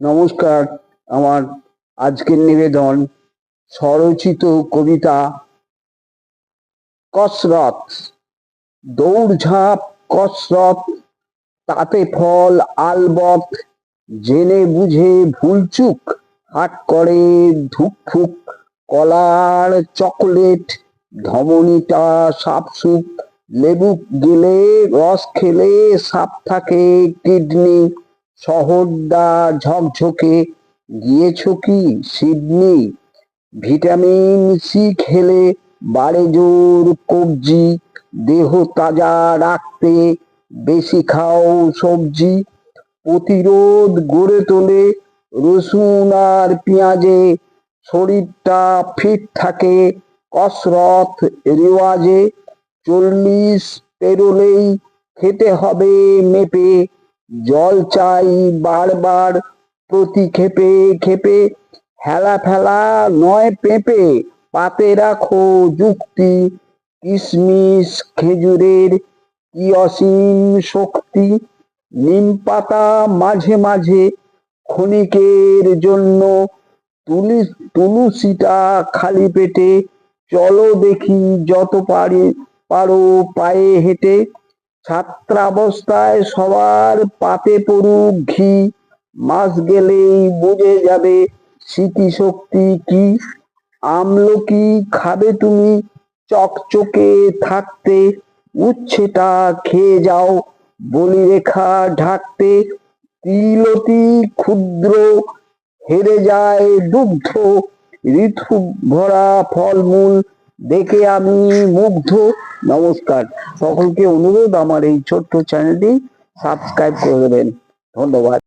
নমস্কার, আমার আজকের নিবেদন স্বরচিত কবিতা কসরত। দৌড়ঝাঁপ, কসরত, তাতে ফল আলবত জেনে বুঝে ভুলচুক, হাট করে ধুকফুক, কলার চকলেট, ধমনীটা সাপসুপ লেবু গেলে রস খেলে সাপ থাকে কিডনি। শহরদা ঝকঝকে, গিয়েছ কি সিডনি? ভিটামিন সি খেলে বাড়ে জোর কবজি, দেহ তাজা রাখতে বেশি খাও সবজি। প্রতিরোধ গড়ে তোলে রসুন আর পেঁয়াজে, শরীরটা ফিট থাকে কসরত রেওয়াজে। চল্লিশ পেরোলেই খেতে হবে মেপে জল চাই বারবার, প্রতি খেপে খেপে, হেলা ফেলা নয় পেঁপে। পাতে রাখো যুক্তি, কিশমিশ খেজুরের কি অসীম শক্তি? নিম পাতা মাঝে মাঝে ক্ষণিকের জন্য তুলি, তুলসীটা খালি পেটে, চলো দেখি যত পারি, পারো পায়ে হেঁটে। ছাত্রাবস্থায় সবার পাতে পড়ুক ঘি মাস গেলেই বুঝে যাবে স্মৃতিশক্তি কি। আমলকি খাবে তুমি চকচকে থাকতে, উচ্ছেটা খেয়ে যাও বলি রেখা ঢাকতে। তিলতি ক্ষুদ্র হেরে যায় দুগ্ধ ঋতু ভরা ফলমূল দেখে আমি মুগ্ধ। নমস্কার। সকলকে অনুরোধ আমার এই ছোট্ট চ্যানেলটি সাবস্ক্রাইব করে দেবেন। ধন্যবাদ।